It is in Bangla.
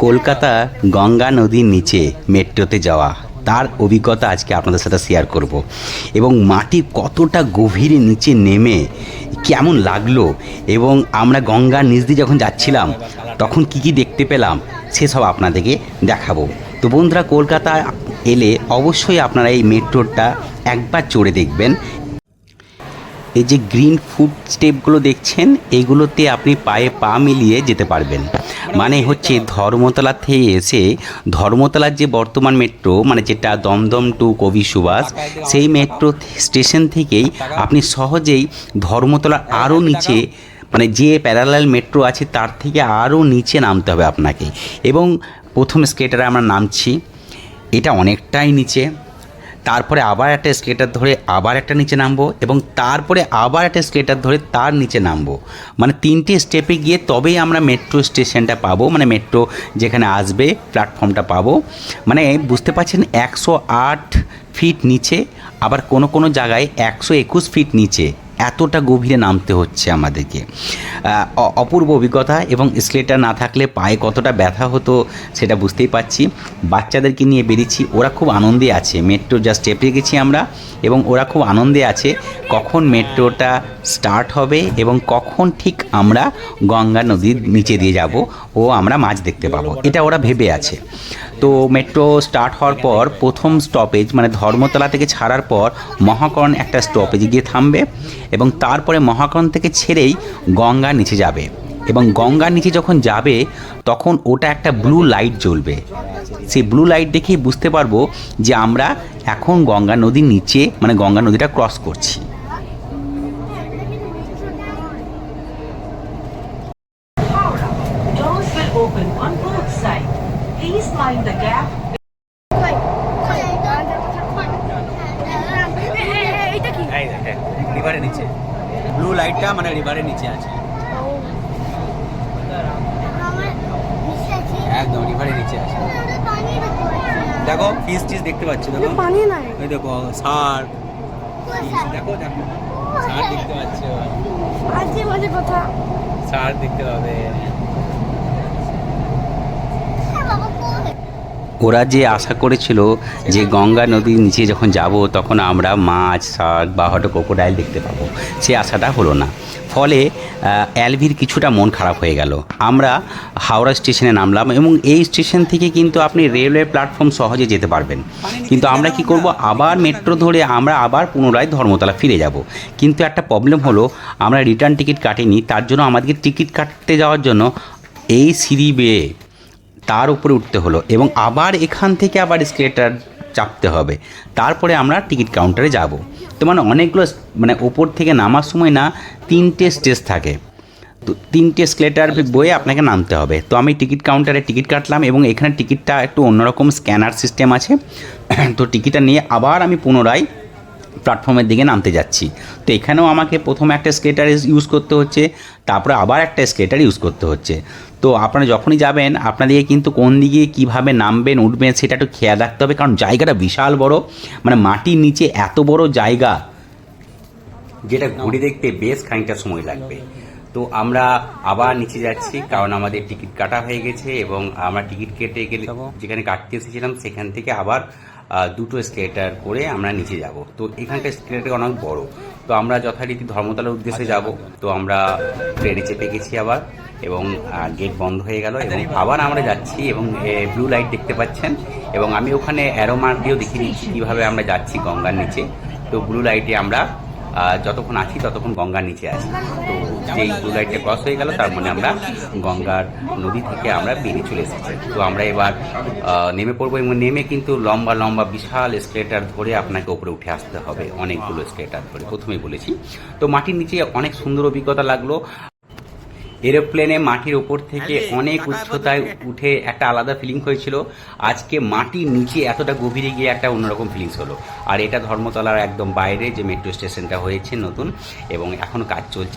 কলকাতা গঙ্গা নদীর নিচে মেট্রোতে যাওয়া। তার অভিজ্ঞতা আজকে আপনাদের সাথে শেয়ার করব। এবং মাটি কতটা গভীরে নিচে নেমে কেমন লাগল এবং আমরা গঙ্গার নিচ দিয়ে যখন যাচ্ছিলাম, তখন কি কি দেখতে পেলাম সেসব আপনাদেরকে দেখাবো। তো বন্ধুরা, কলকাতা এলে অবশ্যই আপনারা এই মেট্রোটা একবার চড়ে দেখবেন। এই যে গ্রিন ফুড স্টেপগুলো দেখছেন, এগুলোতে আপনি পায়ে পা মিলিয়ে যেতে পারবেন। মানে হচ্ছে ধর্মতলা থেকে এসে ধর্মতলার যে বর্তমান মেট্রো মানে যেটা দমদম টু কবি সুভাষ, সেই মেট্রো স্টেশন থেকেই আপনি সহজেই ধর্মতলার আরও নিচে মানে যে প্যারালাল মেট্রো আছে তার থেকে আরও নিচে নামতে হবে আপনাকে। এবং প্রথম স্কেটারে আমরা নামছি। এটা অনেকটাই নিচে। তারপরে আবার একটা স্কেটার ধরে আবার একটা নিচে নামবো এবং তারপরে আবার একটা স্কেটার ধরে তার নিচে নামবো। মানে তিনটি স্টেপে গিয়ে তবেই আমরা মেট্রো স্টেশনটা পাবো মানে মেট্রো যেখানে আসবে প্ল্যাটফর্মটা পাবো। মানে বুঝতে পারছেন একশো আট ফিট নিচে, আবার কোনো কোনো জায়গায় একশো একুশ ফিট নিচে। এতটা গভীরে নামতে হচ্ছে আমাদেরকে। অপূর্ব অভিজ্ঞতা এবং স্কেটার না থাকলে পায়ে কতটা ব্যথা হতো সেটা বুঝতেই পারছি। বাচ্চাদেরকে নিয়ে বেরিয়েছি, ওরা খুব আনন্দে আছে। মেট্রো যা স্টেপে গেছি আমরা এবং ওরা খুব আনন্দে আছে কখন মেট্রোটা স্টার্ট হবে এবং কখন ঠিক আমরা গঙ্গা নদীর নিচে দিয়ে যাব। ও আমরা মাছ দেখতে পাবো। এটা ওরা ভেবে আছে। তো মেট্রো স্টার্ট হওয়ার পর প্রথম স্টপেজ মানে ধর্মতলা থেকে ছাড়ার পর মহাকরণ একটা স্টপেজে গিয়ে থামবে এবং তারপরে মহাকরণ থেকে ছেড়েই গঙ্গার নিচে যাবে। এবং গঙ্গার নিচে যখন যাবে, তখন ওটা একটা ব্লু লাইট জ্বলবে। সেই ব্লু লাইট দেখেই বুঝতে পারব যে আমরা এখন গঙ্গা নদীর নিচে মানে গঙ্গা নদীটা ক্রস করছি। Open. মানে রিভারের নিচে আছে একদম রিভারের নিচে আছে দেখো ফিস টিস দেখতে পাচ্ছি দেখো পানি নাই ওই দেখো সার দেখো দেখো সার দেখতে পাচ্ছ আজকে মজা কথা সার দেখতে পাবে ওরা যে আশা করেছিল যে গঙ্গা নদীর নিচে যখন যাব তখন আমরা মাছ শাক বা হয়তো ক্রোকোডাইল দেখতে পাবো। সে আশাটা হলো না। ফলে অ্যালভির কিছুটা মন খারাপ হয়ে গেল। আমরা হাওড়া স্টেশনে নামলাম এবং এই স্টেশন থেকে কিন্তু আপনি রেলওয়ে প্ল্যাটফর্ম সহজে যেতে পারবেন। কিন্তু আমরা কি করব? আবার মেট্রো ধরে আমরা আবার পুনরায় ধর্মতলা ফিরে যাব। কিন্তু একটা প্রবলেম হলো আমরা রিটার্ন টিকিট কাটিনি। তার জন্য আমাদেরকে টিকিট কাটতে যাওয়ার জন্য এই সিঁড়ি বেয়ে তার উপরে উঠতে হলো এবং আবার এখান থেকে আবার স্কেলেটার চাপতে হবে। তারপরে আমরা টিকিট কাউন্টারে যাব। তো মানে অনেকগুলো মানে ওপর থেকে নামার সময় না তিনটে স্টেজ থাকে। তো তিনটে স্কেলেটার বয়ে আপনাকে নামতে হবে। তো আমি টিকিট কাউন্টারে টিকিট কাটলাম এবং এখানে টিকিটটা একটু অন্যরকম স্ক্যানার সিস্টেম আছে। তো টিকিটটা নিয়ে আবার আমি পুনরায় প্ল্যাটফর্মের দিকে নামতে যাচ্ছি। তো এখানেও আমাকে প্রথমে একটা স্কেটার ইউজ করতে হচ্ছে তারপরে আবার একটা স্কেটার ইউজ করতে হচ্ছে। তো আপনারা যখনই যাবেন আপনাদেরকে কিন্তু কোন দিকে কীভাবে নামবেন উঠবেন সেটা একটু খেয়াল রাখতে হবে কারণ জায়গাটা বিশাল বড়। মানে মাটির নিচে এত বড় জায়গা যেটা ঘুরে দেখতে বেশ খানিকটা সময় লাগবে। তো আমরা আবার নিচে যাচ্ছি কারণ আমাদের টিকিট কাটা হয়ে গেছে এবং আমরা টিকিট কেটে গেলে যেখানে কাটতে এসেছিলাম সেখান থেকে আবার দুটো স্কেটার করে আমরা নিচে যাব। তো এখানকার স্কেটার অনেক বড়। তো আমরা যথারীতি ধর্মতলার উদ্দেশ্যে যাব। তো আমরা ট্রেনে চেপে গেছি আবার এবং গেট বন্ধ হয়ে গেল এবং আবার আমরা যাচ্ছি এবং ব্লু লাইট দেখতে পাচ্ছেন এবং আমি ওখানে অ্যারোমার্ক দিয়েও দেখিয়ে দিচ্ছি কীভাবে আমরা যাচ্ছি গঙ্গার নিচে। তো ব্লু লাইটে আমরা যতক্ষণ আছি, ততক্ষণ গঙ্গার নিচে আছি। তো যেই ব্লু লাইটটা ক্রস হয়ে গেল, তার মানে আমরা গঙ্গার নদী থেকে আমরা বেরিয়ে চলে এসেছি। তো আমরা এবার নেমে পড়ব এবং নেমে কিন্তু লম্বা লম্বা, বিশাল স্কেটার ধরে আপনাকে ওপরে উঠে আসতে হবে। অনেকগুলো স্কেটার ধরে প্রথমেই বলেছি। তো মাটির নিচে অনেক সুন্দর অভিজ্ঞতা লাগল। এরোপ্লেনে মাটির ওপর থেকে অনেক উচ্চতায় উঠে একটা আলাদা ফিলিং হয়েছিল। আজকে মাটির নিচে এতটা গভীরে গিয়ে একটা অন্যরকম ফিলিংস হলো। আর এটা ধর্মতলার একদম বাইরে যে মেট্রো স্টেশনটা হয়েছে নতুন এবং এখনও কাজ চলছে।